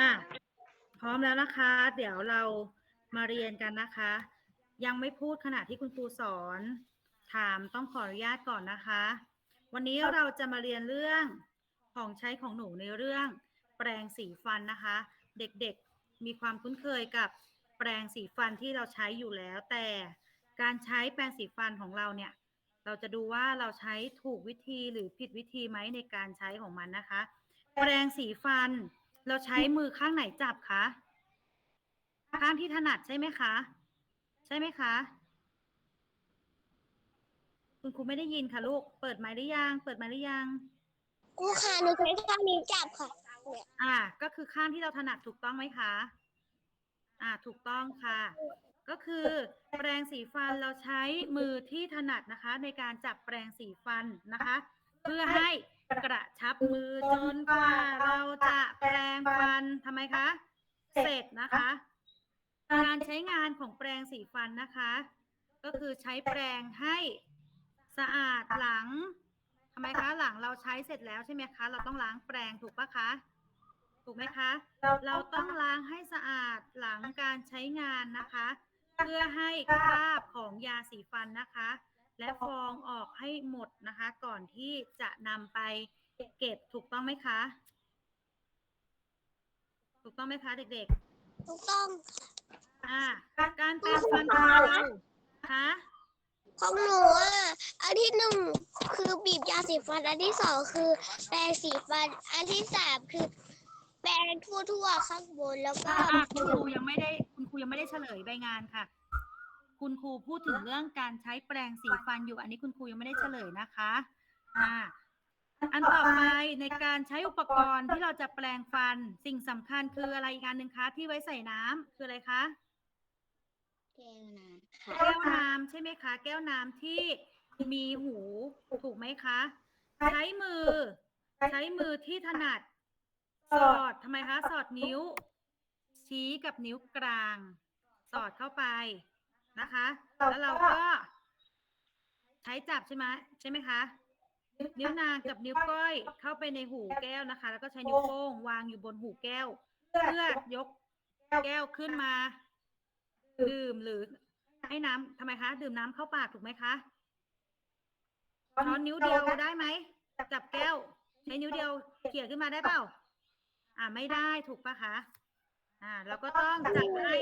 อะพร้อมแล้วนะคะ เดี๋ยวเรามาเรียนกันนะคะ ยังไม่พูดขณะที่คุณครูสอน ถามต้องขออนุญาตก่อนนะคะ วันนี้เราจะมาเรียนเรื่องของใช้ของหนูในเรื่อง แปรงสีฟันนะคะ เด็กๆมีความคุ้นเคยกับแปรงสีฟันที่เราใช้อยู่แล้ว แต่การใช้แปรงสีฟันของเราเนี่ย เราจะดูว่าเราใช้ถูกวิธีหรือผิดวิธีไหมในการใช้ของมันนะคะ แปรงสีฟัน เราใช้มือข้างไหนจับคะข้างที่ถนัดใช่ไหมคะ ใช่ไหมคะ คุณครูไม่ได้ยินค่ะลูก เปิดไมค์หรือยัง เปิดไมค์หรือยังครูค่ะหนูใช้ข้างนี้จับค่ะเนี่ยอ่า ก็คือข้างที่เราถนัดถูกต้องไหมคะ อ่า ถูกต้องค่ะ ก็คือแปรงสีฟันเราใช้มือที่ถนัดนะคะ ในการจับแปรงสีฟันนะคะ เพื่อให้ กระชับมือจนกว่าเราจะแปรงฟันทำไมคะ เสร็จนะคะ การใช้งานของแปรงสีฟันนะคะ ก็คือใช้แปรงให้สะอาดหลังทำไมคะหลังเราใช้เสร็จแล้วใช่ไหมคะ เราต้องล้างแปรงถูกปะคะถูกไหมคะ เราต้องล้างให้สะอาดหลังการใช้งานนะคะ เพื่อให้คราบของยาสีฟันนะคะ และฟองออกให้หมดนะคะ ก่อนที่จะนำไปเก็บถูกต้องไหมคะ ถูกต้องไหมคะเด็กถูกต้องๆ อ่าการแปรงฟันของเราคะของหนูอะอันที่หนึ่งคือบีบยาสีฟัน อันที่สองคือแปรงสีฟัน อันที่สามคือแปรงทั่วๆข้างบนแล้วก็ อ่าคุณครูยังไม่ได้คุณครูยังไม่ได้เฉลยใบงานค่ะ คุณครูพูดถึงเรื่องการใช้แปรงสีฟันอยู่ อันนี้คุณครูยังไม่ได้เฉลยนะคะอ่าอันต่อไปในการใช้อุปกรณ์ที่เราจะแปรงฟันสิ่งสำคัญคืออะไรอีกอันหนึ่งคะ ที่ไว้ใส่น้ำคืออะไรคะ แก้วน้ำค่ะแก้วน้ำใช่ไหมคะ แก้วน้ำที่มีหูถูกไหมคะ ใช้มือ ใช้มือที่ถนัด สอดทำไมคะ สอดนิ้ว ชี้กับนิ้วกลาง สอดเข้าไป นะคะ แล้วเราก็ ใช้จับใช่ไหมใช่ไหมคะ นิ้วนางกับนิ้วก้อยเข้าไปในหูแก้วนะคะ แล้วก็ใช้นิ้วโป้งวางอยู่บนหูแก้ว เพื่อยกแก้วขึ้นมา ดื่มหรือให้น้ำทำไมคะ ดื่มน้ำเข้าปากถูกไหมคะช้อนนิ้วเดียวได้ไหมจับแก้วใช้นิ้วเดียวเขี่ยขึ้นมาได้เปล่า อ่าไม่ได้ถูกปะคะ อ่า เราก็ต้องจัดให้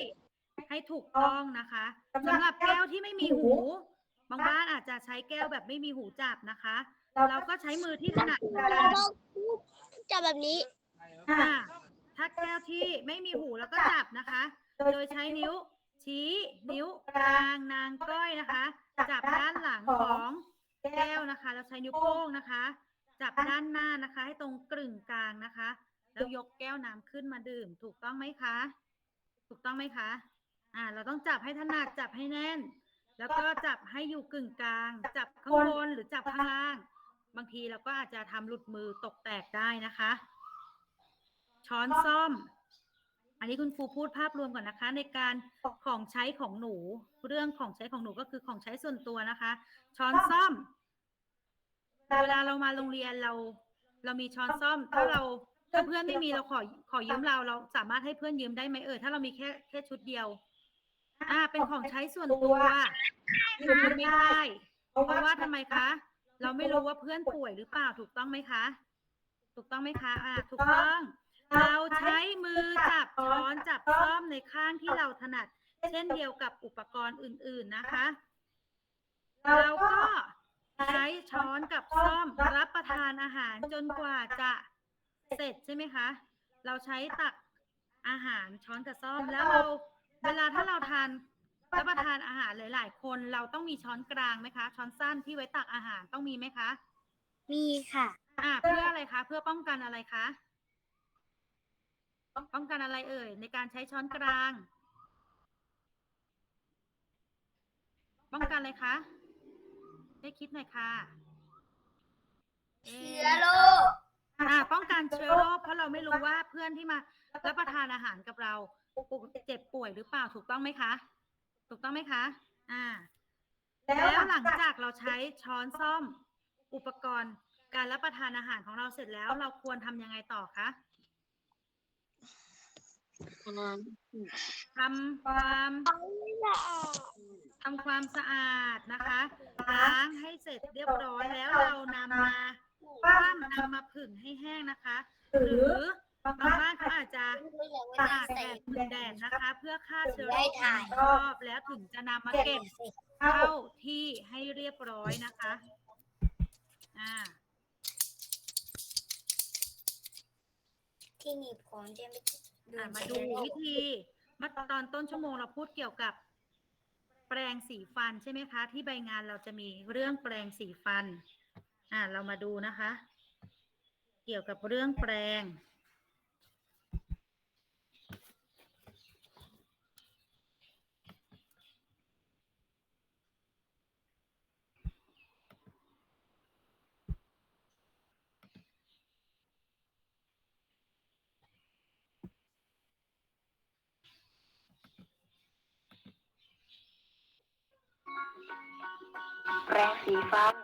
ให้ถูกต้องนะคะสำหรับแก้วที่ไม่มีหู บางบ้านอาจจะใช้แก้วแบบไม่มีหูจับนะคะ เราก็ใช้มือที่ถนัดเหมือนกันเราจับแบบนี้อ่าถ้าแก้วที่ไม่มีหูแล้วก็จับนะคะ โดยใช้นิ้วชี้นิ้วกลางนางก้อยนะคะ จับด้านหลังของแก้วนะคะแล้วใช้นิ้วโป้งนะคะ จับด้านหน้านะคะ ให้ตรงกลึงกลางนะคะ แล้วยกแก้วน้ำขึ้นมาดื่ม ถูกต้องไหมคะ ถูกต้องไหมคะ อ่า เราต้องจับให้ถนัดจับให้แน่น แล้วก็จับให้อยู่กึ่งกลาง จับข้างบนหรือจับข้างล่าง บางทีเราก็อาจจะทำหลุดมือตกแตกได้นะคะ ช้อนส้อม อันนี้คุณครูพูดภาพรวมก่อนนะคะ ในการของใช้ของหนู เรื่องของใช้ของหนูก็คือของใช้ส่วนตัวนะคะ ช้อนส้อมเวลาเรามาโรงเรียนเรา เรามีช้อนส้อมถ้าเราถ้าเพื่อนไม่มีเราขอขอยืมเราเราสามารถให้เพื่อนยืมได้ไหมเออถ้าเรามีแค่แค่ชุดเดียว อ่า เป็นของใช้ส่วนตัวยืมไม่ได้ เพราะว่าทำไมคะ เราไม่รู้ว่าเพื่อนป่วยหรือเปล่าถูกต้องไหมคะ ถูกต้องไหมคะ อ่า ถูกต้อง เราใช้มือจับช้อนจับซ่อมในข้างที่เราถนัด เช่นเดียวกับอุปกรณ์อื่น ๆนะคะ เราก็ใช้ช้อนกับซ่อมรับประทานอาหารจนกว่าจะเสร็จใช่ไหมคะ เราใช้ตักอาหารช้อนกับซ่อมแล้วเรา เวลาถ้าเราทานรับประทานอาหารหลาย ๆ คนเราต้องมีช้อนกลางไหมคะ ช้อนสั้นที่ไว้ตักอาหารต้องมีไหมคะมีค่ะ อ่าเพื่ออะไรคะ เพื่อป้องกันอะไรคะ ป้องกันอะไรเอ่ย ในการใช้ช้อนกลาง ป้องกันอะไรคะ ได้คิดหน่อยค่ะเชื้อโรคอ่าป้องกันเชื้อโรคเพราะเราไม่รู้ว่าเพื่อนที่มารับประทานอาหารกับเรา เจ็บป่วยหรือเปล่าถูกต้องไหมคะ ถูกต้องไหมคะ อ่า แล้วหลังจากเราใช้ช้อนซ่อมอุปกรณ์การรับประทานอาหารของเราเสร็จแล้วเราควรทำยังไงต่อคะทำความทำความสะอาดนะคะล้างให้เสร็จเรียบร้อยแล้วเรานำมาคว่ำนำมาผึ่งให้แห้งนะคะ หรือ บางบ้านเขาอาจจะตากแดดผึ่งแดดนะคะ เพื่อฆ่าเชื้อโรครอบแล้วถึงจะนำมาเก็บเข้าที่ให้เรียบร้อยนะคะอ่าที่หนีบของจะไม่อะมาดูวิธีเมื่อตอนต้นชั่วโมงเราพูดเกี่ยวกับ แปรงสีฟันใช่ไหมคะ ที่ใบงานเราจะมีเรื่องแปรงสีฟัน อ่าเรามาดูนะคะ เกี่ยวกับเรื่องแปรง แปรงสีฟัน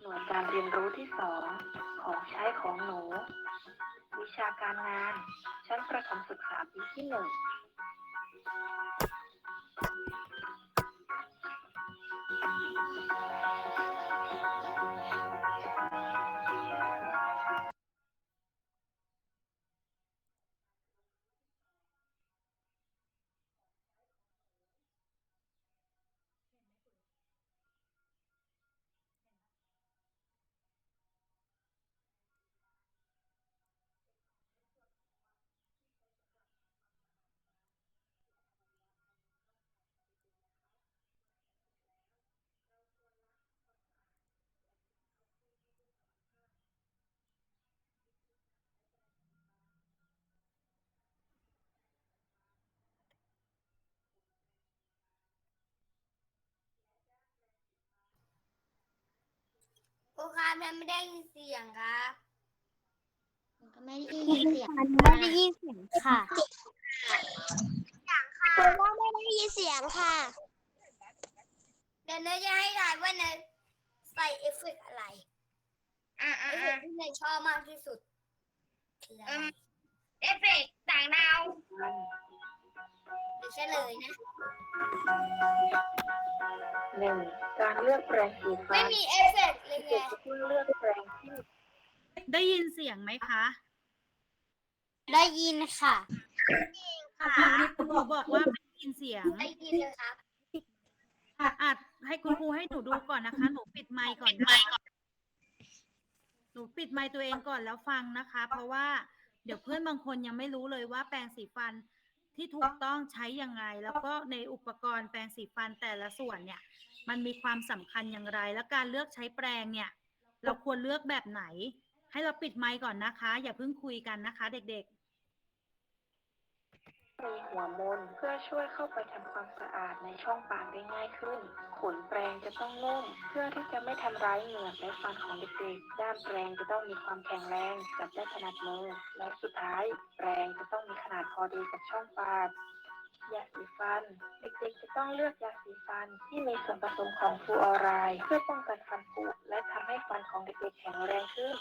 หน่วยการเรียนรู้ที่สองของใช้ของหนู วิชาการงาน ชั้นประถมศึกษาปีที่หนึ่ง ครูครับมันไม่ได้ยินเสียงครับไม่ได้ยินเสียงไม่ได้ยินเสียงค่ะครูว่าไม่ได้ยินเสียงค่ะเดี๋ยวเนยจะให้ทายว่าเนยใส่เอฟเฟกต์อะไรอ่าเอฟเฟกต์ที่เนยชอบมากที่สุดคืออะไรเอฟเฟกต์ต่างดาว เดี๋ยวเฉลยนะ หนึ่งการเลือกแปรงสีฟัไม่นมีเอฟเฟกต์เลยไงเด็กจะต้องเลือกแปรงที่มีได้ยินเสียงไหมคะได้ยินค่ะคุณครูบอกว่าไม่ได้ยินเสียงได้ยินเลยครับอาจให้คุณครูให้หนูดูก่อนนะคะ หนูปิดไมค์ก่อนนะคะหนูปิดไมค์ตัวเองก่อนแล้วฟังนะคะ เพราะว่าเดี๋ยวเพื่อนบางคนยังไม่รู้เลยว่าแปรงสีฟัน ที่ถูกต้องใช้ยังไง แล้วก็ในอุปกรณ์แปรงสีฟันแต่ละส่วนเนี่ย มันมีความสำคัญอย่างไร และการเลือกใช้แปรงเนี่ย เราควรเลือกแบบไหน ให้เราปิดไมค์ก่อนนะคะ อย่าเพิ่งคุยกันนะคะ เด็กๆมีหัวมนเพื่อช่วยเข้าไปทำความสะอาดในช่องปากได้ง่ายขึ้น ขนแปรงจะต้องนุ่มเพื่อที่จะไม่ทำร้ายเหงือกและฟันของเด็กๆด้ามแปรงจะต้องมีความแข็งแรงจับได้ถนัดมือและสุดท้าย แปรงจะต้องาดพอดีกับช่องปากยาสีฟัน เด็กๆจะต้องเลือกยาสีฟันที่มีส่วนผสมของฟลูออไรด์เพื่อป้องกันฟันผุและทำให้ฟันของเด็กๆแข็งแรงขึ้น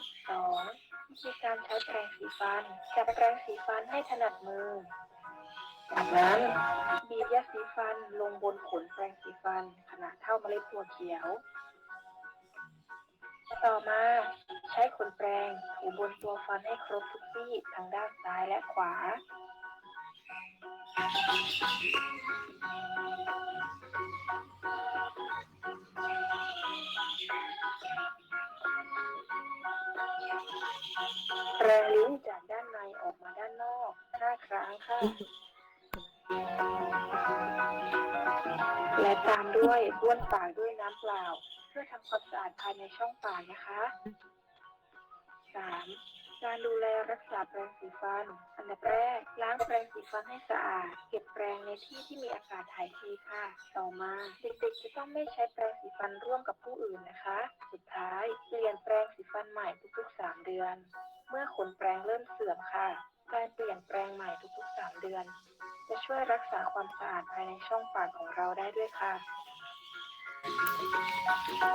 2. วิธีการใช้แปรงสีฟันจับแปรงสีฟันให้ถนัดมือจากนั้นบีบยาสีฟันลงบนขนแปรงสีฟันขนาดเท่าเมล็ดถั่วเขียว ต่อมาใช้ขนแปรงถูบนตัวฟันให้ครบทุกซี่ทั้งด้านซ้ายและขวาแปรงลิ้นจากด้านในออกมาด้านนอกห้าครั้งค่ะ และตามด้วยบ้วนปากด้วย ความสะอาดภายในช่องปากนะคะ 3. การดูแลรักษาแปรงสีฟัน อันดับแรก ล้างแปรงสีฟันให้สะอาด เก็บแปรงในที่ที่มีอากาศถ่ายเทค่ะ ต่อมาเด็กๆจะต้องไม่ใช้แปรงสีฟันร่วมกับผู้อื่นนะคะ สุดท้ายเปลี่ยนแปรงสีฟันใหม่ทุกๆ 3 เดือน เมื่อขนแปรงเริ่มเสื่อมค่ะ การเปลี่ยนแปรงใหม่ทุกๆ 3 เดือน จะช่วยรักษาความสะอาดภายในช่องปากของเราได้ด้วยค่ะ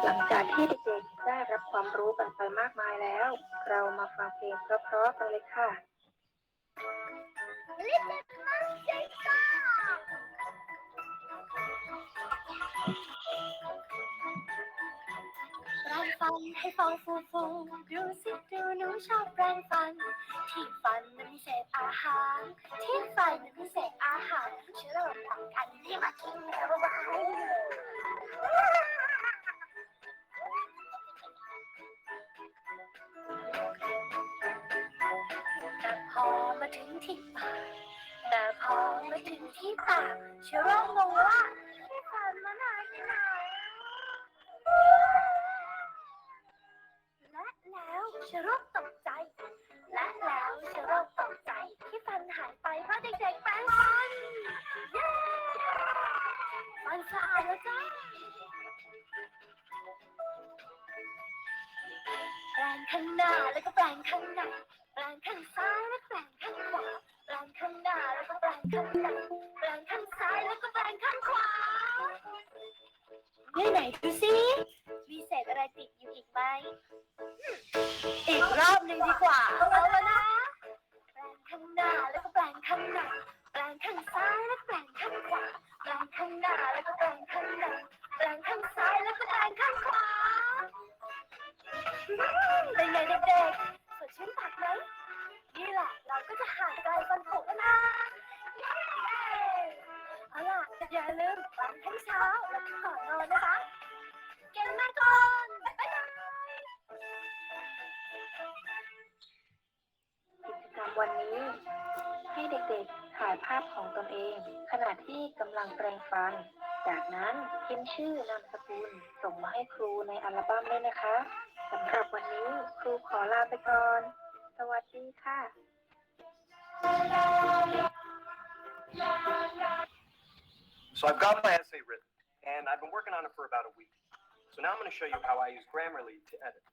หลังจากที่เด็กๆได้รับความรู้กันไปมากมายแล้ว เรามาฟังเพลงเพราะๆกันเลยค่ะลิตเติ้ลมัสเจซ่าแปรงฟันให้ฟองฟูฟูดูสิดูหนูชอบแปรงฟัน ที่ฟันมันมีเศษอาหาร ที่ฟันมันมีเศษอาหารเชื้อโรคต่างกันที่มากินเอาไว้ แต่พอมาถึงที่ปากแต่พอมาถึงที่ปากเชื่อโรคงงว่าที่ผ่านมานหายไปไหน เด็กๆสดชื่นปากไหมนี่แหละเราก็จะห่างไกลฟันผุแล้วนะเอาล่ะอย่าลืมแปรงทั้งเช้าแล้วก็ก่อนนอนนะคะ เก่งมากก่อนบ๊ายบายกิจกรรมวันนี้ ให้เด็กๆถ่ายภาพของตนเอง ขณะที่กำลังแปรงฟัน จากนั้นพิมพ์ชื่อนามสกุลส่งมาให้ครูในอัลบั้มด้วยนะคะ สำหรับวันนี้ครูขอลาไปก่อน สวัสดีค่ะ So I've got my essay written, and I've been working on it for about a week. So now I'm going to show you how I use Grammarly to edit.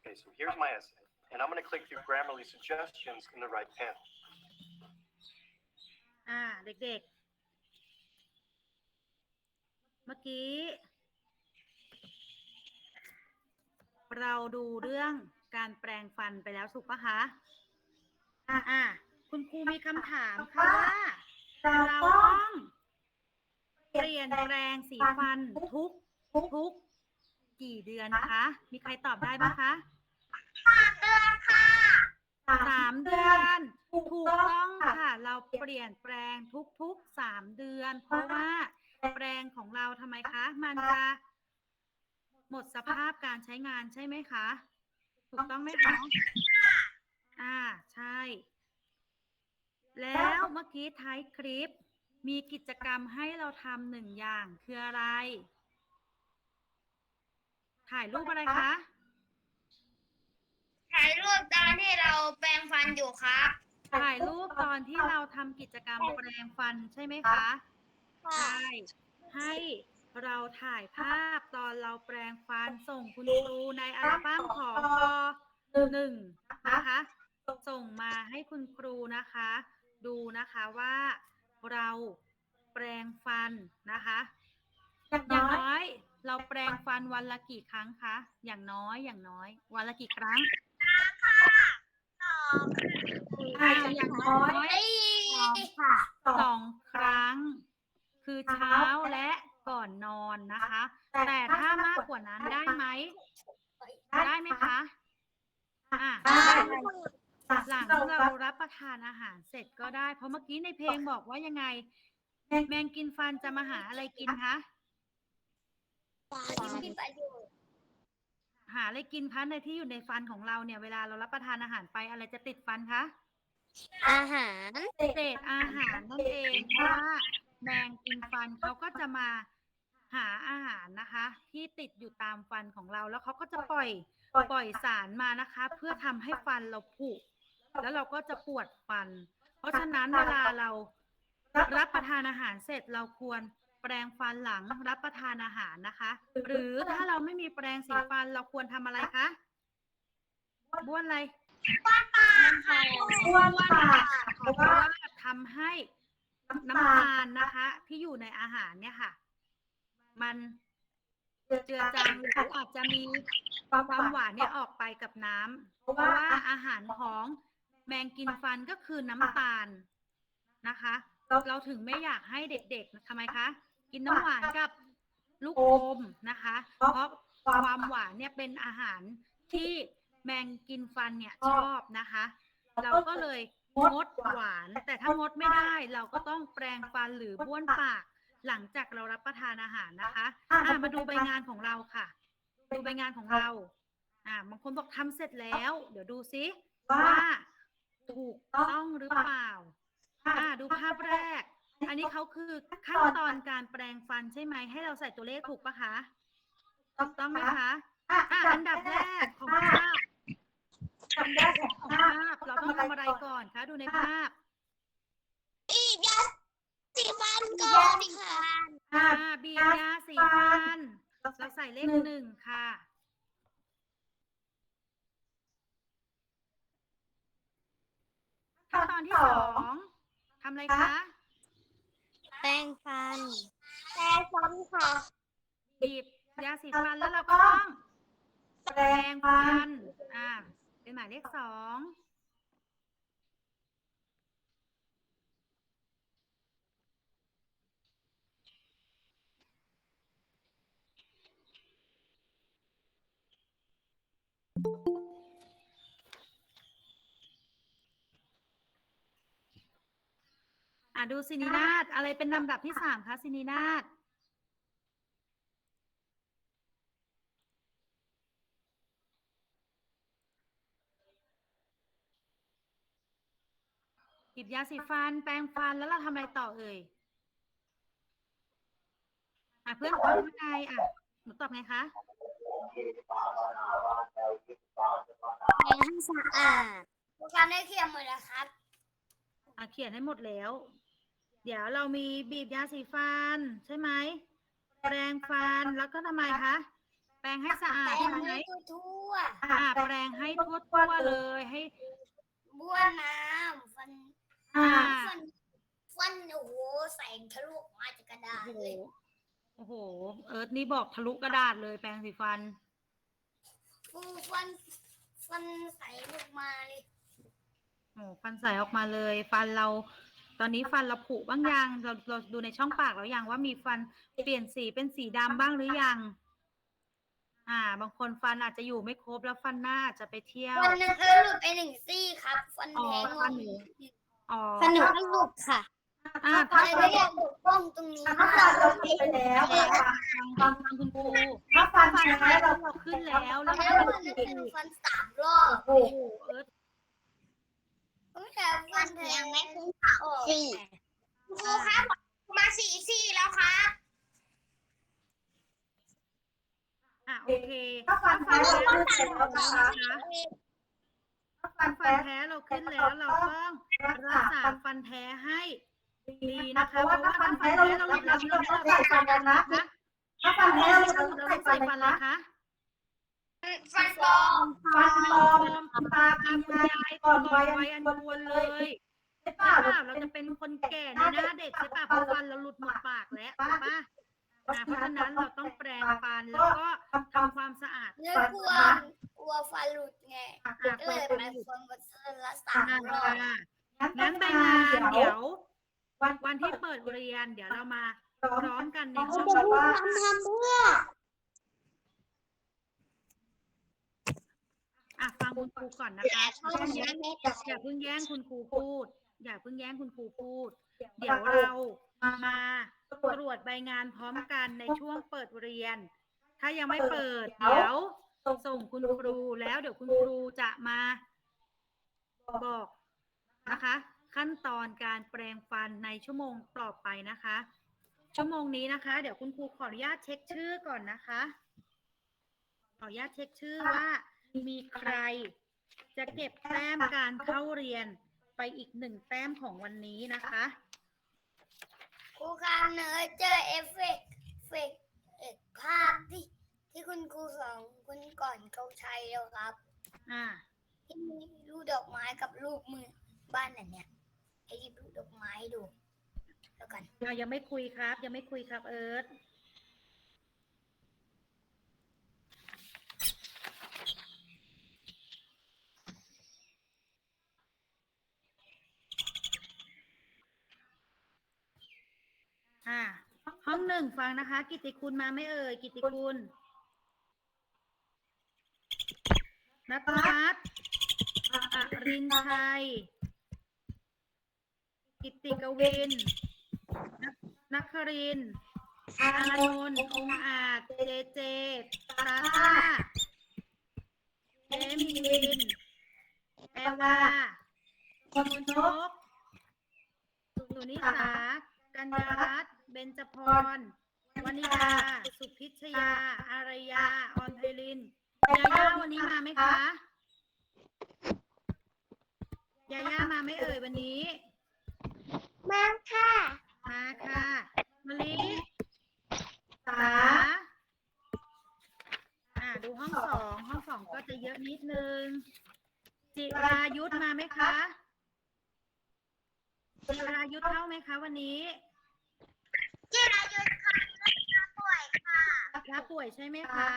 Okay, so here's my essay, and I'm going to click through Grammarly suggestions in the right panel. อ่าเด็กๆ เมื่อกี้ เราดูเรื่องการแปลงฟันไปแล้วถูกปะคะอ่าอ่าคุณครูมีคำถามค่ะว่าเราต้องเปลี่ยนแปลงสีฟันทุกทุกกี่เดือนคะ มีใครตอบได้บ้างคะสามเดือนถูกต้องค่ะ เราเปลี่ยนแปลงทุกๆสามเดือน เพราะว่าแปลงของเราทำไมคะ มันจะ หมดสภาพการใช้งานใช่ไหมคะ ถูกต้องไหมคะ อ่า ใช่ แล้วเมื่อกี้ท้ายคลิป มีกิจกรรมให้เราทำหนึ่งอย่างคืออะไร ถ่ายรูปอะไรคะ ถ่ายรูปตอนที่เราแปรงฟันอยู่ครับ ถ่ายรูปตอนที่เราทำกิจกรรมแปรงฟันใช่ไหมคะ ใช่ ให้ เราถ่ายภาพตอนเราแปรงฟันส่งคุณครูในอัลบั้มของปหนึ่งนะคะ ส่งมาให้คุณครูนะคะ ดูนะคะว่าเราแปรงฟันนะคะอย่างน้อยเราแปรงฟันวันละกี่ครั้งคะ อย่างน้อยอย่างน้อย วันละกี่ครั้งอ่าอย่างน้อยสองครั้ง คือเช้าและ ก่อนนอนนะคะ แต่ถ้ามากกว่านั้นได้ไหม ได้ไหมคะ อ่าหลังเรารับประทานอาหารเสร็จก็ได้ เพราะเมื่อกี้ในเพลงบอกว่ายังไง แมงกินฟันจะมาหาอะไรกินคะมีประโยชน์หาอะไรกินคะในที่อยู่ในฟันของเราเนี่ยเวลาเรารับประทานอาหารไปอะไรจะติดฟันคะอาหารเศษอาหารนั่นเองเพราะว่าแมงกินฟันเขาก็จะมา หาอาหารนะคะ ที่ติดอยู่ตามฟันของเราแล้วเขาก็จะปล่อยปล่อยสารมานะคะ เพื่อทำให้ฟันเราผุแล้วเราก็จะปวดฟัน เพราะฉะนั้นเวลาเรารับประทานอาหารเสร็จเราควรแปรงฟันหลังรับประทานอาหารนะคะ หรือถ้าเราไม่มีแปรงสีฟันเราควรทำอะไรคะบ้วนอะไรอ้วนปากเพราะว่าทำให้น้ำตาลนะคะ ที่อยู่ในอาหารเนี่ยค่ะ มันเจือจางหรืออาจจะมีความหวานเนี่ยออกไปกับน้ำเพราะว่าอาหารของแมงกินฟันก็คือน้ำตาลนะคะ เราถึงไม่อยากให้เด็กๆทำไมคะ กินน้ำหวานกับลูกอมนะคะ เพราะความหวานเนี่ยเป็นอาหารที่แมงกินฟันเนี่ยชอบนะคะ เราก็เลยงดหวาน แต่ถ้างดไม่ได้เราก็ต้องแปรงฟันหรือบ้วนปาก หลังจากเรารับประทานอาหารนะคะอะมาดูใบงานของเราค่ะ ดูใบงานของเรา อ่าบางคนบอกทำเสร็จแล้ว เดี๋ยวดูซิว่าถูกต้องหรือเปล่า อ่า ดูภาพแรก อันนี้เขาคือขั้นตอนการแปรงฟันใช่ไหมให้เราใส่ตัวเลขถูกปะคะถูกต้องไหมคะอ่าอันดับแรกของภาพอันดับแรกของภาพเราต้องทำอะไรก่อนคะดูในภาพบีบยา สีฟันก่อนค่ะอ่า บีบยาสีฟัน เราใส่เลขหนึ่งค่ะ ขั้นตอนที่สองทำอะไรคะ แปรงฟันแปรงฟันค่ะบีบยาสีฟันแล้วเราก็ต้องแปรงฟัน อ่า เป็นหมายเลขสอง อะดูซินีนาฏอะไรเป็นลำดับที่สามคะซินีนาฏหยิบยาสีฟันแปรงฟันแล้วเราทำอะไรต่อเอ่ยอะเพื่อนตอบว่าไงอะหนูตอบไงคะ แปรงให้สะอาดครูการได้เขียนหมดแล้วครับ อะเขียนให้หมดแล้ว เดี๋ยวเรามีบีบยาสีฟันใช่ไหมแปรงฟันแล้วก็ทำไมคะ แปรงให้สะอาดแปรงใช่ไหมให้ทั่วอ่าแปรงให้ทั่วๆเลยให้ ๆบ้วนน้ำฟันอ่า ฟันฟันโอ้โหแสงทะลุออกมาจากกระดาษโอ้โหเลยโอ้โห เอิร์ธนี่บอกทะลุกระดาษเลยแปรงสีฟัน ฟูฟันฟันใสออกมาเลยโอ้ฟันใสออกมาเลย ฟันเรา ตอนนี้ฟันเราผุบ้างยังเราเราดูในช่องปากแล้วยังว่ามีฟันเปลี่ยนสีเป็นสีดำบ้างหรือยัง อ่า บางคนฟันอาจจะอยู่ไม่ครบแล้วฟันหน้าอาจจะไปเที่ยว ฟันหนึงก็หลุดไปหนึ่งซี่ครับ ฟันอ๋อแท้งฟัอนกหนู อ๋อ ฟันหนูก็หลุดค่ะ อ่าแต่ถ้าก็อยากปกป้องตรงนี้ถ้าฟันเราติดไปแล้วฟังฟังคุณครูถ้าฟันฟันแท้แท้เราเราขึ้นแล้วแล้วแล้วก็มันจะเป็นฟันสามรอบโอ้โอ้โหเอิร์ธตั้งแต่ฟันแท้ยังไม่ขึ้นออกสี่ครูครับมาสี่ซี่แล้วครับอะโอเคถ้าฟันแท้ถ้าเราฟันขึ้นแท้แล้วเรานะคะขึ้นถ้าฟันฟัแท้นแท้เราขึ้นแล้วเราต้องรักษาฟันแท้ให้ ดีนะคะเพราะว่าถ้าฟันแท้เราเราเราเราต้องใส่ฟันกันนะนะถ้าฟันแท้เราเราเราต้ต้อองงใส่ใส่ฟัฟันนอะไรนะคะฟันปลอมฟันปลอมตาตาปีคุณนายยายก่อนก่วัอนยวัยอัอันนควรควรเลเลยยใช่ใช่ป่ะป่ะเราจะเป็นคนแก่ในหน้าเด็กใช่ป่ะเพราะฟันเราหลุดหมดปากแล้วถูกป่ะอ่าเพราะฉะนั้นเราต้องแปรงฟันแล้วก็ทำความสะอาดเนื้อกลัวกลัวฟันหลุดไงอะก็เลยไปฟันวัดละสาอ่ามรอบงั้นใบงานเดี๋ยว วันที่เปิดเรียน เดี๋ยวเรามาพร้อมกันในห้องจะพูดทำทำเพื่ออะฟังคุณครูก่อนนะคะอย่าอย่าเพิ่งแย่งคุณครูพูด อย่าเพิ่งแย่งคุณครูพูด เดี๋ยวเรามาตรวจใบงานพร้อมกันในช่วงเปิดเรียน ถ้ายังไม่เปิด เดี๋ยวส่งคุณครูแล้วเดี๋ยวคุณครูจะมาบอกนะคะ ขั้นตอนการแปรงฟันในชั่วโมงต่อไปนะคะ ชั่วโมงนี้นะคะ เดี๋ยวคุณครูขออนุญาตเช็คชื่อก่อนนะคะ ขออนุญาตเช็คชื่อว่า มีใคร จะเก็บแต้มการเข้าเรียนไปอีกหนึ่งแต้มของวันนี้นะคะครูการเนยเจอเอฟเฟกต์เฟกต์เอกภาพที่ที่คุณครูสอนคุณก่อนเขาใช้แล้วครับ อ่าที่มีรูปดอกไม้กับรูปมือบ้านอันเนี้ย ที่ปลูกดอกไม้ดู แล้วกันอะยังไม่คุยครับ ยังไม่คุยครับ เอิร์ธอ่ห้องหนึ่งฟังนะคะ กิติคุณมาไม่เอ่ยกิติคุณนัทพัฒน์อรินชัย กิตติกวินนักครินทร์อานนท์องค์อาจ เจเจ ตาตาเจมิลินแอวาคนนกสุนิสา กัญญารัตน์เบญจพร วนิดา สุพิชยา อารยา ออนไพลิน ยาย่าวันนี้มาไหมคะ ยาย่ามาไหม่เอ่ยวันนี้ มาค่ะ มาค่ะมะลิสาอ่าดูห้องสองห้องสองก็จะเยอะนิดนึง จิรายุทธมาไหมคะ จิรายุทธเข้าไหมคะ วันนี้ จิรายุทธค่ะป่วยค่ะรับป่วยใช่ไหมคะ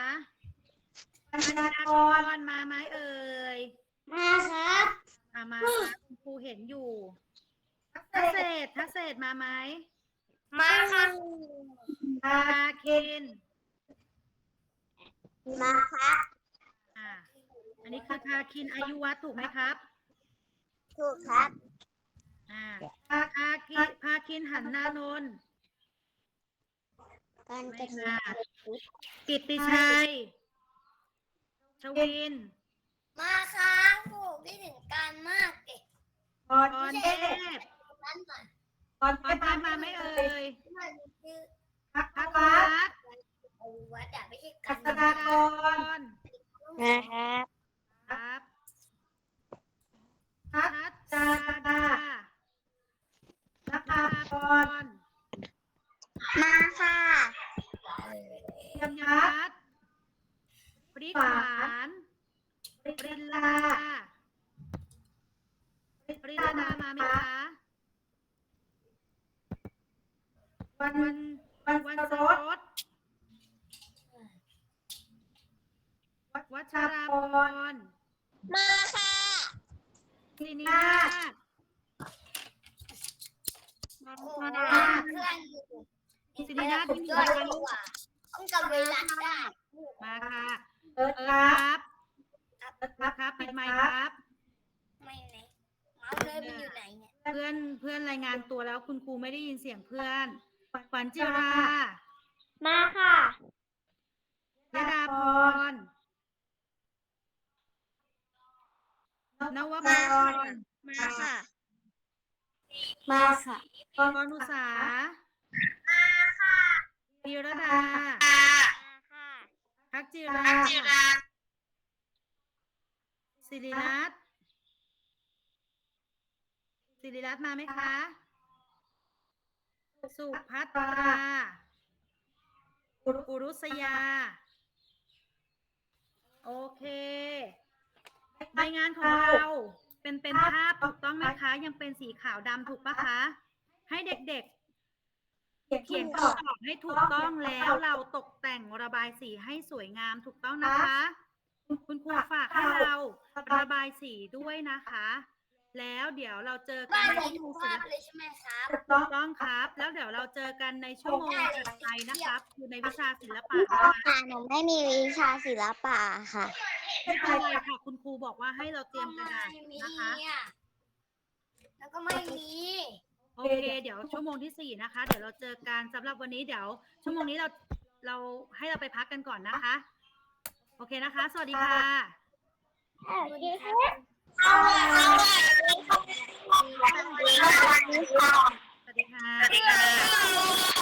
ปัญญากรมาไหมเอ่ย มาครับ อ่ามาค่ะคุณครูเห็นอยู่ ทัศเศษทัศเศษมาไหมมาค่ะตาคินมาครับ อ่า อันนี้คือทาคินอายุวัฒน์ถูกไหมครับ ถูกครับ อ่าพาคาคิพาคินหันหน้านนท์การกไม่ระทมากิตติชัย ชวิน มาครับโอ้คิดถึงการมากเด็กพรเทพ นั้นหน่อยพรเทพมาไม่เอ่ยมันคือพักวัดเอาวัดอะไม่ใช่กักันสดากรมาครับครับทัศจาดานักภาพรมาค่ะยมยัดปริขานปริลาปริลามาไหมคะ วันวันวันสรสวัชราพรมาค่ะสินินาถโอ้โหเพื่อนอยู่สินินาที่มีด้วยมาดีกว่าต้องกับเวลาได้มาค่ะเอิร์ธครับครับครับปิดไมค์ครับไม่ไหนเมาส์เลยมันอยู่ไหนเนี่ยเพื่อนเพื่อนรายงานตัวแล้วคุณครูไม่ได้ยินเสียงเพื่อน ขวัญจิรามาค่ะยดาพร นวพรมาค่ะ มาค่ะกรนุสาพีรดาค่ะพักจิราสิริรัตน์สิริรัตน์มาไหมคะ สุภัตราปุรุษยา โอเครายงานของเราเป็นเป็นภาพถูกต้องไหมคะ ยังเป็นสีขาวดำถูกปะคะ ให้เด็กๆ เขียนคำตอบให้ถูกต้องแล้วเราตกแต่งระบายสีให้สวยงามถูกต้องนะคะ คุณครูฝากให้เราระบายสีด้วยนะคะ แล้วเดี๋ยวเราเจอกับ้านนในเห็นชั่วโมงภาศิพลเลยใช่ไหมครับ ถูกต้องครับ แล้วเดี๋ยวเราเจอกันในชั่วโมงถัดไปนะครับ คือในวิชาศิลปะนะคะค่ะหนูไม่มีวิชาศิลปะค่ะ ไม่เป็นไรค่ะคุณครูบอกว่าให้เราเตรียมกระดาษไม่มีนะคะอะแล้วก็ไม่มีโอเค เดี๋ยวชั่วโมงที่สี่นะคะ เดี๋ยวเราเจอกันสำหรับวันนี้เดี๋ยว ชั่วโมงนี้เราเราให้เราไปพักกันก่อนนะคะ โอเคนะคะ สวัสดีค่ะ สวัสดีค่ะเสวัสดีค่ะ